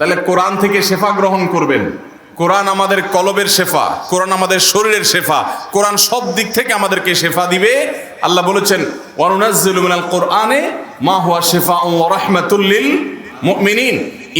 তাহলে কোরআন থেকে শেফা গ্রহণ করবেন। কোরআন আমাদের কলবের শেফা, কোরআন আমাদের শরীরের শেফা, কোরআন সব দিক থেকে আমাদেরকে শেফা দিবে। আল্লাহ বলেছেন কোরআনে মা হুয়া শেফা ওয়া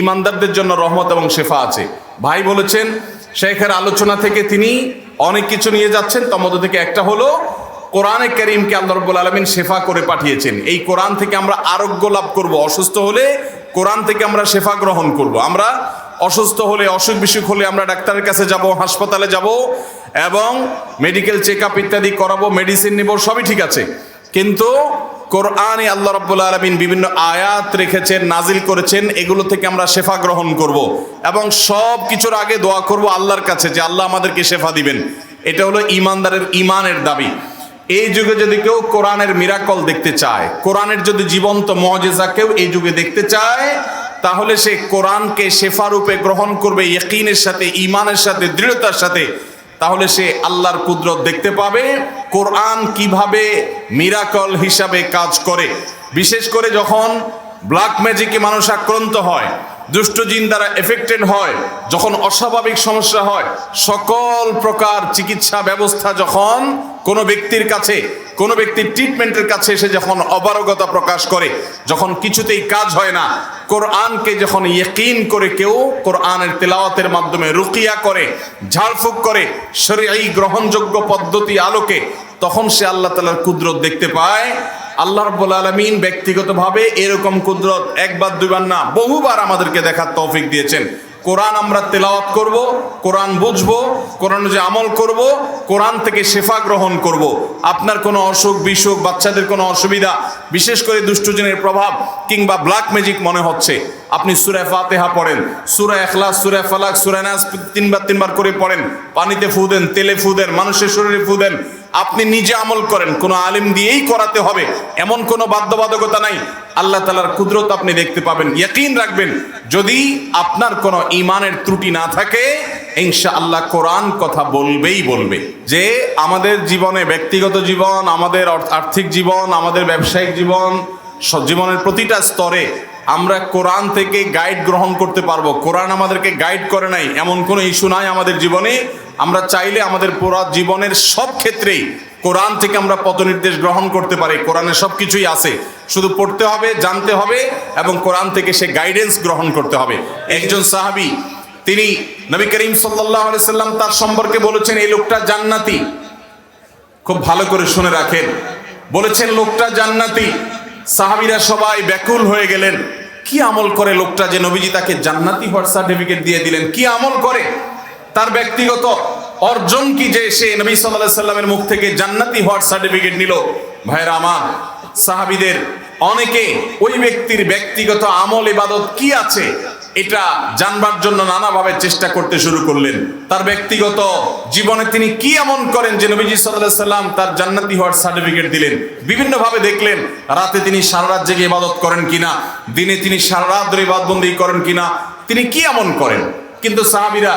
ইমানদারদের জন্য রহমত এবং শেফা আছে। ভাই বলেছেন, শেখের আলোচনা থেকে তিনি অনেক কিছু নিয়ে যাচ্ছেন। তার মধ্যে থেকে একটা হলো, কোরআনে করিমকে আল্লাহ রব্বুল আলমিন শেফা করে পাঠিয়েছেন। এই কোরআন থেকে আমরা আরোগ্য লাভ করব। অসুস্থ হলে কোরআন থেকে আমরা শেফা গ্রহণ করব। আমরা অসুস্থ হলে, অসুখ বিসুখ হলে আমরা ডাক্তারের কাছে যাব, হাসপাতালে যাব এবং মেডিকেল চেক আপ ইত্যাদি করাবো মেডিসিন নিব, সবই ঠিক আছে। কিন্তু কোরআনে আল্লাহ রব্বুল আলমিন বিভিন্ন আয়াত রেখেছেন নাজিল করেছেন, এগুলো থেকে আমরা শেফা গ্রহণ করব এবং সব কিছুর আগে দোয়া করব আল্লাহর কাছে যে আল্লাহ আমাদেরকে শেফা দিবেন। এটা হলো ইমানদারের, ইমানের দাবি। এই যুগে যদি কেউ কোরআনের মিরাকল দেখতে চায়, কোরআনের যদি জীবন্ত মজেজা কেউ এই যুগে দেখতে চায়, তাহলে সে কোরআনকে শেফা রূপে গ্রহণ করবে, ইয়কিনের সাথে ইমানের সাথে, দৃঢ়তার সাথে। তাহলে সে আল্লাহর কুদরত দেখতে পাবে, কোরআন কীভাবে মিরাকল হিসাবে কাজ করে। বিশেষ করে যখন ব্ল্যাক ম্যাজিকে মানুষ আক্রান্ত হয় দুষ্ট জিন দ্বারা এফেক্টেড হয়, যখন অস্বাভাবিক সমস্যা হয়, সকল প্রকার চিকিৎসা ব্যবস্থা যখন কোনো ব্যক্তির কাছে, কোনো ব্যক্তির ট্রিটমেন্টের কাছে এসে যখন অপারগতা প্রকাশ করে, যখন কিছুতেই কাজ হয় না, কোরআনকে যখন ইয়কিন করে কেউ, কোরআনের তেলাওয়াতের মাধ্যমে রুকিয়া করে, ঝাড়ফুঁক করে এই গ্রহণযোগ্য পদ্ধতি আলোকে, তখন সে আল্লাহ তালার কুদরত দেখতে পায় আল্লাহ রব্বুল আলমিন ব্যক্তিগতভাবে এরকম কুদরত একবার, দুইবার না, বহুবার আমাদেরকে দেখার তৌফিক দিয়েছেন। কোরআন আমরা তেলাওয়াত করব, কোরআন বুঝব, কোরআন যে আমল করব, কোরআন থেকে শেফা গ্রহণ করব। আপনার কোনো অসুখ, বিসুখ, বাচ্চাদের কোনো অসুবিধা, বিশেষ করে দুষ্টজনের প্রভাব কিংবা ব্ল্যাক ম্যাজিক মনে হচ্ছে, আপনি সুরায় ফাতেহা পড়েন, সুরা এখলাস সুরায় ফালাক সুরায় নাস তিনবার তিনবার করে পড়েন, পানিতে ফু দেন, তেলে ফু দেন, মানুষের শরীরে ফু দেন আপনি নিজে আমল করেন। কোনো আলিম দিয়েই করাতে হবে। এমন কোনো বাধ্যবাধকতা নাই। আল্লাহ তালার কুদরত আপনি দেখতে পাবেন। ইয়াকিন রাখবেন। যদি আপনার কোনো ইমানের ত্রুটি না থাকে ইনশা আল্লাহ কোরআন কথা বলবেই বলবে। যে আমাদের জীবনে ব্যক্তিগত জীবন, আমাদের আর্থিক জীবন, আমাদের ব্যবসায়িক জীবন জীবনের প্রতিটা স্তরে আমরা কোরআন থেকে গাইড গ্রহণ করতে পারব। কোরআন আমাদেরকে গাইড করে নাই। এমন কোনো ইস্যু নাই আমাদের জীবনে। আমরা চাইলে আমাদের পুরা জীবনের সব ক্ষেত্রেই কোরআন থেকে আমরা পথনির্দেশ গ্রহণ করতে পারি। কোরআনে সব কিছুই আছে। শুধু পড়তে হবে, জানতে হবে এবং কোরআন থেকে সে গাইডেন্স গ্রহণ করতে হবে। একজন সাহাবি, তিনি নবী করিম সাল্লাহ সাল্লাম তার সম্পর্কে বলেছেন, এই লোকটা জান্নাতি। খুব ভালো করে শুনে রাখেন। বলেছেন, লোকটা জান্নাতি। সাহাবিরা সবাই ব্যাকুল হয়ে গেলেন। কি আমল করে লোকটা যে নবীজি তাকে জান্নাতি হওয়ার সার্টিফিকেট দিয়ে দিলেন? কি আমল করে? তার ব্যক্তিগত অর্জন কি যে সে নবী সাল্লাহ সাল্লামের মুখ থেকে জান্নাতি হওয়ার সার্টিফিকেট নিল? ভাইরা আমার, সাহাবিদের অনেকে ওই ব্যক্তির ব্যক্তিগত আমল, ইবাদত কি আছে? এটা জানবার জন্য নানাভাবে চেষ্টা করতে শুরু করলেন। তার ব্যক্তিগত জীবনে তিনি কি এমন করেন যে নবীজি সাল্লাহ সাল্লাম তার জান্নাতি হওয়ার সার্টিফিকেট দিলেন? বিভিন্নভাবে দেখলেন, রাতে তিনি সারা রাত জেগে ইবাদত করেন কিনা? দিনে তিনি সারা রাত ধরে ইবাদবন্দি করেন কিনা? তিনি কি এমন করেন? কিন্তু সাহাবিরা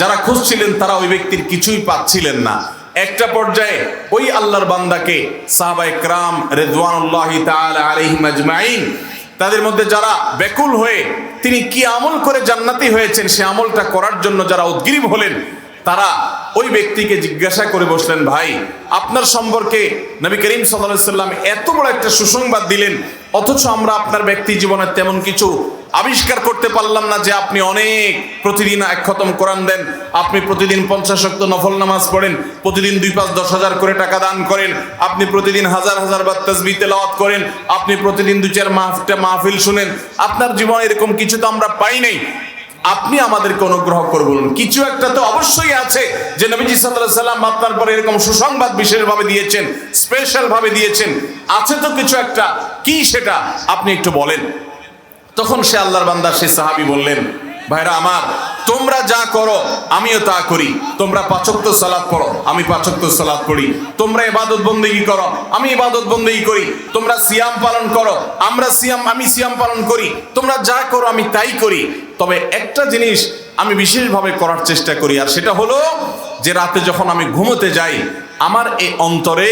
যারা খুঁজছিলেন তারা ওই ব্যক্তির কিছুই পাচ্ছিলেন না। একটা পর্যায়ে ওই আল্লাহর বান্দাকে সাহাবা একরাম রেদওয়ানুল্লাহি তাআলা আলাইহিম আজমাইন, তাদের মধ্যে যারা বেকুল হয়ে তিনি কি আমল করে জান্নাতি হয়েছেন, সে আমলটা করার জন্য যারা উদ্গ্রীব হলেন, তারা ওই ব্যক্তিকে জিজ্ঞাসা করে বসলেন, ভাই, আপনার সম্পর্কে নবী করিম সাল্লাম এত বড় একটা সুসংবাদ দিলেন অথচ আমরা আপনার ব্যক্তি জীবনে তেমন কিছু আবিষ্কার করতে পারলাম না যে আপনি অনেক প্রতিদিন এক খতম কোরআন দেন। আপনি প্রতিদিন পঞ্চাশ শক্ত নফল নামাজ পড়েন, প্রতিদিন দুই পাঁচ দশ হাজার করে টাকা দান করেন, আপনি প্রতিদিন হাজার হাজার বার তসবি তেলাওয়াত করেন, আপনি প্রতিদিন দু চার মাহফিল শুনেন। আপনার জীবনে এরকম কিছু তো আমরা পাই নাই। আপনি আমাদেরকে অনুগ্রহ করে বলুন কিছু একটা তো অবশ্যই আছে যে নবীজি সাল্লাহ সাল্লাম আপনার পরে এরকম সুসংবাদ বিশেষভাবে দিয়েছেন স্পেশাল ভাবে দিয়েছেন। আছে তো কিছু একটা? কি সেটা? আপনি একটু বলেন। তখন সে আল্লাহর বান্দা, সে সাহাবি বললেন ভাইরা আমার, তোমরা যা করো, আমিও তা করি। তোমরা পাচক্ত সালাদ পড়ো, আমি পাচক্ত সালাদ পড়ি। তোমরা ইবাদত বন্দেগী করো, আমি ইবাদত বন্দেগী করি। তোমরা সিয়াম পালন করো, আমরা সিয়াম, আমি সিয়াম পালন করি। তোমরা যা করো, আমি তাই করি। তবে একটা জিনিস আমি বিশেষভাবে করার চেষ্টা করি, আর সেটা হলো যে রাতে যখন আমি ঘুমোতে যাই, আমার এই অন্তরে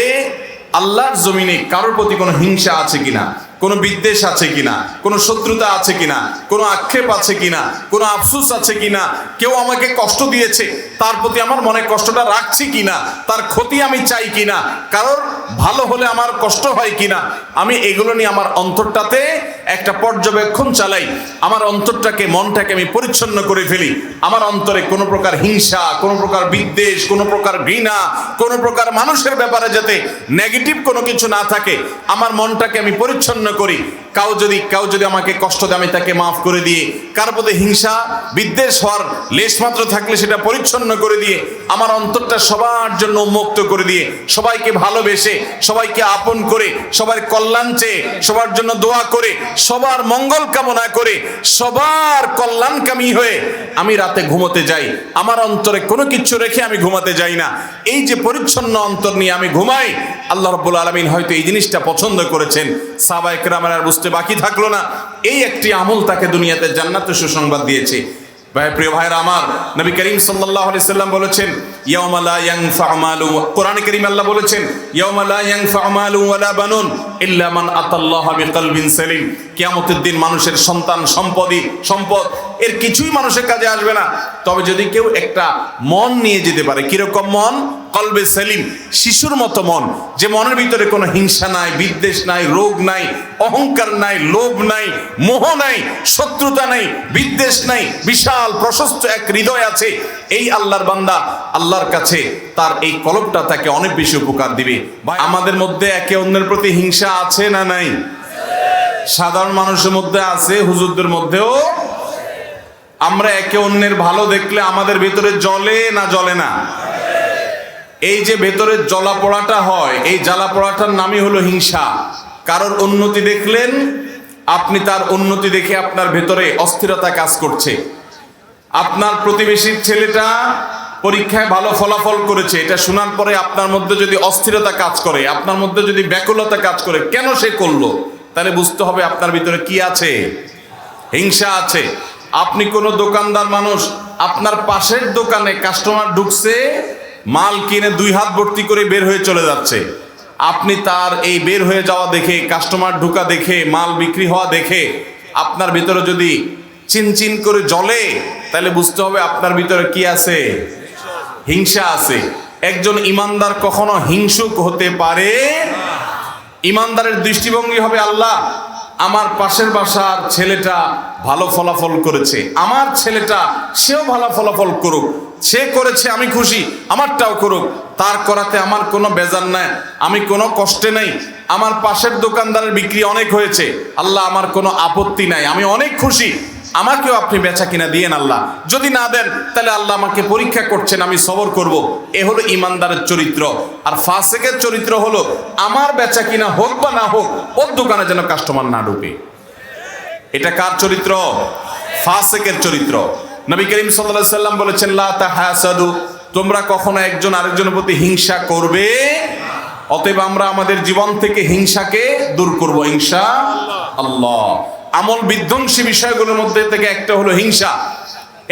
আল্লাহর জমিনে কারোর প্রতি কোনো হিংসা আছে কিনা কোনো বিদ্বেষ আছে কিনা? কোনো শত্রুতা আছে কিনা? কোনো আক্ষেপ আছে কিনা? কোনো আফসোস আছে কিনা? কেউ আমাকে কষ্ট দিয়েছে, তার প্রতি আমার মনে কষ্টটা রাখছি কিনা? তার ক্ষতি আমি চাই কিনা? কারোর ভালো হলে আমার কষ্ট হয় কিনা? আমি এগুলো নিয়ে আমার অন্তরটাতে একটা পর্যবেক্ষণ চালাই। আমার অন্তরটাকে, মনটাকে আমি পরিচ্ছন্ন করে ফেলি। আমার অন্তরে কোনো প্রকার হিংসা, কোনো প্রকার বিদ্বেষ, কোনো প্রকার ঘৃণা, কোনো প্রকার মানুষের ব্যাপারে যাতে নেগেটিভ কোনো কিছু না থাকে, আমার মনটাকে আমি পরিচ্ছন্ন করি। কাউ যদি কাউ যদি আমাকে কষ্ট দেয়, আমি তাকে মাফ করে দিয়ে, কার প্রতি হিংসা, বিদ্বেষ হওয়ার লেশ মাত্র থাকলে সেটা পরিচ্ছন্ন করে দিয়ে, আমার অন্তরটা সবার জন্য উন্মুক্ত করে দিয়ে, সবাইকে ভালোবেসে, সবাইকে আপন করে, সবার কল্যাণ চেয়ে, সবার জন্য দোয়া করে, সবার মঙ্গল কামনা করে, সবার কল্যাণকামী হয়ে আমি রাতে ঘুমোতে যাই। আমার অন্তরে কোনো কিছু রেখে আমি ঘুমাতে যাই না। এই যে পরিচ্ছন্ন অন্তর নিয়ে আমি ঘুমাই, আল্লাহ রব্বুল আলমিন হয়তো এই জিনিসটা পছন্দ করেছেন। সাবাইক রামার বুঝতে বাকি থাকল না। এই একটি আমল তাকে দুনিয়াতে জান্নাতের সুসংবাদ দিয়েছে। ভাই, প্রিয় ভাইরা আমার, নবী করিম সাল্লাল্লাহু আলাইহি সাল্লাম বলেছেন, ইয়াউমা লা ইয়ানফা মালু কারীমে আল্লাহ বলেছেন বানুন ইল্লা মান আতাল্লাহা বিকলবিন সালিম। কিয়ামতের দিন মানুষের সন্তান, সম্পদই সম্পদ। এর কিছুই মানুষের কাজে আসবে না। তবে যদি কেউ একটা মন নিয়ে যেতে পারে কীরকম মন? কলবে সেলিম শিশুর মতো মন যে মনের ভিতরে কোনো হিংসা নাই বিদ্বেষ নাই রোগ নাই অহংকার নাই লোভ নাই মোহ নাই শত্রুতা নাই বিদ্বেষ নাই বিশাল প্রশস্ত এক হৃদয় আছে এই আল্লাহর বান্দা আল্লাহর কাছে তার এই কলবটা তাকে অনেক বেশি উপকার দিবে। আমাদের মধ্যে একে অন্যের প্রতি হিংসা আছে না নাই? সাধারণ মানুষের মধ্যে আছে হুজুরদের মধ্যেও আমরা একে অন্যের ভালো দেখলে আমাদের ভেতরে জলে না জলে না? এই যে ভেতরে জ্বলা পড়াটা হয়, এই জ্বালা পোড়াটার নামই হলো হিংসা। কারোর উন্নতি দেখলেন, আপনি তার উন্নতি দেখে আপনার ভেতরে অস্থিরতা কাজ করছে। আপনার প্রতিবেশীর ছেলেটা পরীক্ষায় ভালো ফলাফল করেছে, এটা শোনার পরে আপনার মধ্যে যদি অস্থিরতা কাজ করে, আপনার মধ্যে যদি ব্যাকুলতা কাজ করে, কেন সে করল? তাহলে বুঝতে হবে আপনার ভিতরে কি আছে। হিংসা আছে। আপনি কোনো দোকানদার মানুষ, আপনার পাশের দোকানে কাস্টমার ঢুকছে, মাল কিনে দুই হাত ভর্তি করে বের হয়ে চলে যাচ্ছে। আপনি তার এই বের হয়ে যাওয়া দেখে, কাস্টমার ঢুকা দেখে, মাল বিক্রি হওয়া দেখে, আপনার ভিতরে যদি চিনচিন করে জলে তাহলে বুঝতে হবে আপনার ভিতরে কি আছে? হিংসা আছে। একজন ইমানদার কখনো হিংসুক হতে পারে ইমানদারের দৃষ্টিভঙ্গি হবে আল্লাহ। আমার পাশের বাসার ছেলেটা ভালো ফলাফল করেছে। আমার ছেলেটা সেও ভালো ফলাফল করুক। সে করেছে, আমি খুশি, আমারটাও করুক। তার করাতে আমার কোনো বেজার নাই, আমি কোনো কষ্টে নাই। আমার পাশের দোকানদারের বিক্রি অনেক হয়েছে। আল্লাহ আমার কোনো আপত্তি নাই, আমি অনেক খুশি। আমাকেও আপনি বেচা কিনা দিয়েন আল্লাহ। যদি না দেন, তাহলে আল্লাহ আমাকে পরীক্ষা করছেন, আমি সবর করব। এ হলো ইমানদারের চরিত্র। আর ফাসেকের চরিত্র হলো, আমার বেচা কিনা হোক বা না হোক, ওর দোকানে যেন কাস্টমার না ঢুকে। এটা কার চরিত্র? ফাসেকের চরিত্র। নবী করিম সাল্লাল্লাহু সাল্লাম বলেছেন, লা তোমরা কখনো একজন আরেকজনের প্রতি হিংসা করবে? অতএব আমরা আমাদের জীবন থেকে হিংসাকে দূর করব হিংসা আল্লাহ। আমল বিধ্বংসী বিষয়গুলোর মধ্যে থেকে একটা হলো হিংসা।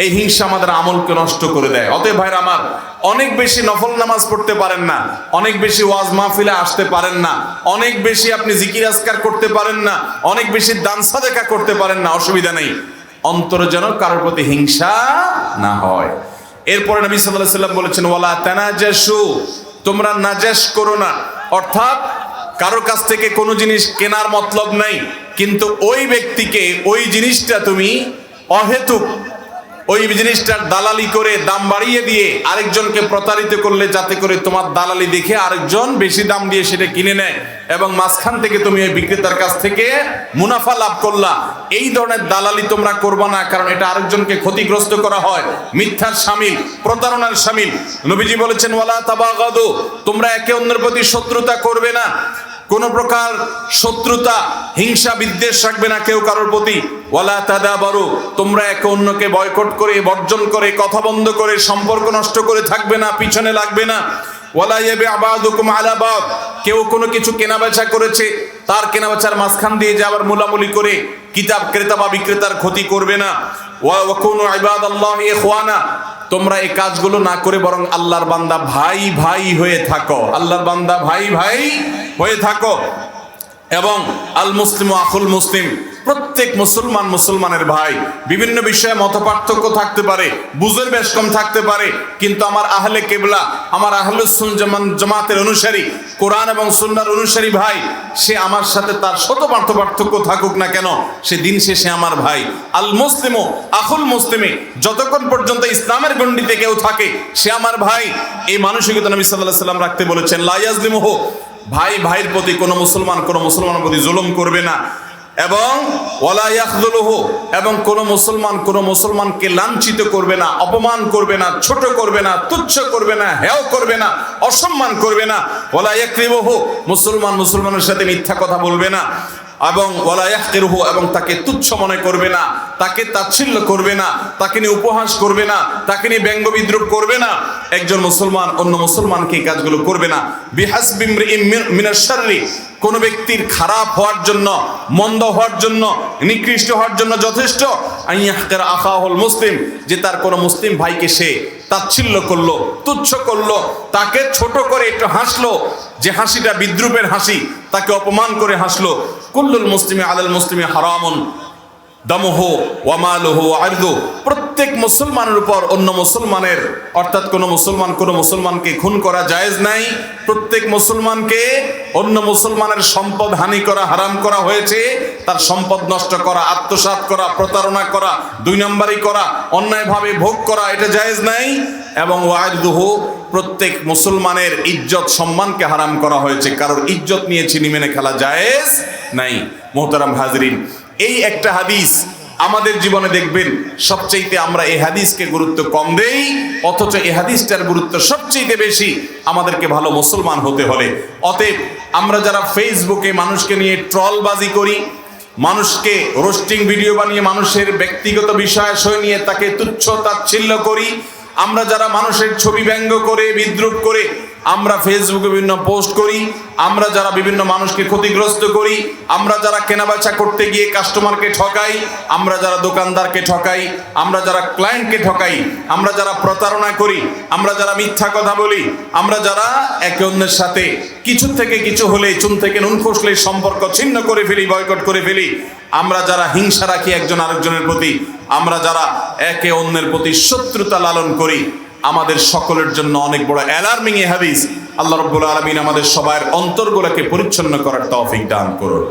এই হিংসা আমাদের আমলকে নষ্ট করে দেয়। অতএব ভাইরা আমার, অনেক বেশি নফল নামাজ পড়তে পারেন না, অনেক বেশি ওয়াজ মাহফিলে আসতে পারেন না, অনেক বেশি আপনি জিকির আজকার করতে পারেন না, অনেক বেশি দান সাদেকা করতে পারেন না, অসুবিধা নেই। অন্তরে যেন কারোর প্রতি হিংসা না হয়। এরপরে নবী সাল্লাল্লাহু আলাইহি সাল্লাম বলেছেন, ওয়ালা তানাজাসু তোমরা নাজাস করো না। অর্থাৎ কারোর কাছ থেকে কোনো জিনিস কেনার মতলব নাই। কিন্তু ওই ব্যক্তিকে ওই জিনিসটা তুমি অহেতুক, ওই জিনিসটার দালালি করে দাম বাড়িয়ে দিয়ে আরেকজনকে প্রতারিত করলে যাতে করে তোমার দালালি দেখে আরেকজন বেশি দাম দিয়ে সেটা কিনে নেয় এবং মাঝখান থেকে তুমি ওই বিক্রেতার কাছ থেকে মুনাফা লাভ করলা। এই ধরনের দালালি তোমরা করবা না, কারণ এটা আরেকজনকে ক্ষতিগ্রস্ত করা হয়। মিথ্যার সামিল, প্রতারণার সামিল। নবীজি বলেছেন, ওয়ালা তাবাগাদু, তোমরা একে অন্যের প্রতি শত্রুতা করবে না। কোন প্রকার শত্রুতা, হিংসা, বিদ্বেষ রাখবে না কেউ কারোর প্রতি। ওয়ালা তাদা বড় তোমরা একে অন্যকে বয়কট করে, বর্জন করে, কথা বন্ধ করে, সম্পর্ক নষ্ট করে থাকবে না, পিছনে লাগবে না। ওয়ালা ইয়াবি আবাদুকুম আলা বাদ, কেউ কোনো কিছু কেনাবেচা করেছে তার কেনা বেচার মাঝখান দিয়ে যে আবার মোলামুলি করে কিতাব ক্রেতা বা বিক্রেতার ক্ষতি করবে না। তোমরা এই কাজগুলো না করে বরং আল্লাহর বান্দা ভাই ভাই হয়ে থাকো। আল্লাহর বান্দা ভাই ভাই হয়ে থাকো। এবং আল মুসলিম আফুল মুসলিম। প্রত্যেক মুসলমান মুসলমানের ভাই বিভিন্ন বিষয়ে মত পার্থক্য থাকতে পারে, বুঝের বেশ কম থাকতে পারে, কিন্তু আমার আহলে কেবলা, আমার আহলে জামাতের অনুসারী, কোরআন এবং সুন্নার অনুসারী ভাই, সে আমার সাথে তার শত পার্থ পার্থক্য থাকুক না কেন, সে দিন শেষে আমার ভাই। আল মুসলিম ও আকুল মুসলিমে, যতক্ষণ পর্যন্ত ইসলামের গণ্ডিতে কেউ থাকে, সে আমার ভাই। এই মানসিকতা নবী সাল্লাহ সাল্লাম রাখতে বলেছেন লাইয়াজলিম হো ভাই, ভাইয়ের প্রতি কোনো মুসলমান কোনো মুসলমানের প্রতি জুলুম করবে না। এবং ওয়ালা ইয়াখযুলুহু, এবং কোনো মুসলমান কোন মুসলমানকে লাঞ্ছিত করবে না, অপমান করবে না, ছোট করবে না, তুচ্ছ করবে না, হেয় করবে না, অসম্মান করবে না। ওয়ালা ইয়াকরিবুহু, মুসলমান মুসলমানের সাথে মিথ্যা কথা বলবে না। এবং ওয়ালা এবং তাকে তুচ্ছ মনে করবে না। তাকে তাচ্ছিল্য করবে না, তাকে নিয়ে উপহাস করবে না, তাকে নিয়ে ব্যঙ্গ বিদ্রুপ করবে না। একজন মুসলমান অন্য মুসলমানকে এই কাজগুলো করবে না। বিহাসবি ইমরিইম মিন- মিনাশ কোন ব্যক্তির খারাপ হওয়ার জন্য, মন্দ হওয়ার জন্য, নিকৃষ্ট হওয়ার জন্য যথেষ্ট। আখাহুল মুসলিম, যে তার কোন মুসলিম ভাইকে সে তাচ্ছিল্য করল, তুচ্ছ করল, তাকে ছোট করে একটু হাসলো, যে হাসিটা বিদ্রুপের হাসি, তাকে অপমান করে হাসলো। কুল্লুল মুসলিমে আলাল মুসলিমে হারামুন। দামহ ওয়ামালহ আর্দু। প্রত্যেক মুসলমানের উপর অন্য মুসলমানের, অর্থাৎ কোন মুসলমান কোন মুসলমানকে খুন করা জায়েজ নাই। প্রত্যেক মুসলমানকে অন্য মুসলমানের সম্পদ হানি করা, হারাম করা হয়েছে। তার সম্পদ নষ্ট করা, আত্মসাৎ করা, প্রতারণা করা, দুই নম্বরই করা, অন্যায়ভাবে ভোগ করা, এটা জায়েজ নাই। এবং ওয়াইদুহু প্রত্যেক মুসলমানের ইজ্জত সম্মানকে হারাম করা হয়েছে। কারোর ইজ্জত নিয়ে চিনি মেনে খেলা জায়েজ নাই। মোহতারাম হাজরিন এই একটা হাদিস আমাদের জীবনে দেখবেন সবচেয়েতে আমরা এই হাদিসকে গুরুত্ব কম দেই, অথচ এই হাদিসটার গুরুত্ব সবচেয়ে বেশি আমাদেরকে ভালো মুসলমান হতে হলে। অতএব আমরা যারা ফেসবুকে মানুষকে নিয়ে ট্রলবাজি করি, মানুষকে রোস্টিং ভিডিও বানিয়ে মানুষের ব্যক্তিগত বিষয়াশয় নিয়ে তাকে তুচ্ছ তাচ্ছিল্য করি, আমরা যারা মানুষের ছবি ব্যঙ্গ করে, বিদ্রুপ করে আমরা ফেসবুকে বিভিন্ন পোস্ট করি, আমরা যারা বিভিন্ন মানুষকে ক্ষতিগ্রস্ত করি, আমরা যারা কেনাবেচা করতে গিয়ে কাস্টমারকে ঠকাই, আমরা যারা দোকানদারকে ঠকাই, আমরা যারা ক্লায়েন্টকে ঠকাই, আমরা যারা প্রতারণা করি, আমরা যারা মিথ্যা কথা বলি, আমরা যারা একে অন্যের সাথে কিছু থেকে কিছু হলে চুন থেকে নুন খসলে সম্পর্ক ছিন্ন করে ফেলি বয়কট করে ফেলি, আমরা যারা হিংসা রাখি একজন আরেকজনের প্রতি, আমরা যারা একে অন্যের প্রতি শত্রুতা লালন করি আমাদের সকলের জন্য অনেক বড় অ্যালার্মিং এ হাদিস। আল্লাহ রব্বুল আলমিন আমাদের সবার অন্তরগুলোকে পরিচ্ছন্ন করার তৌফিক দান করুন।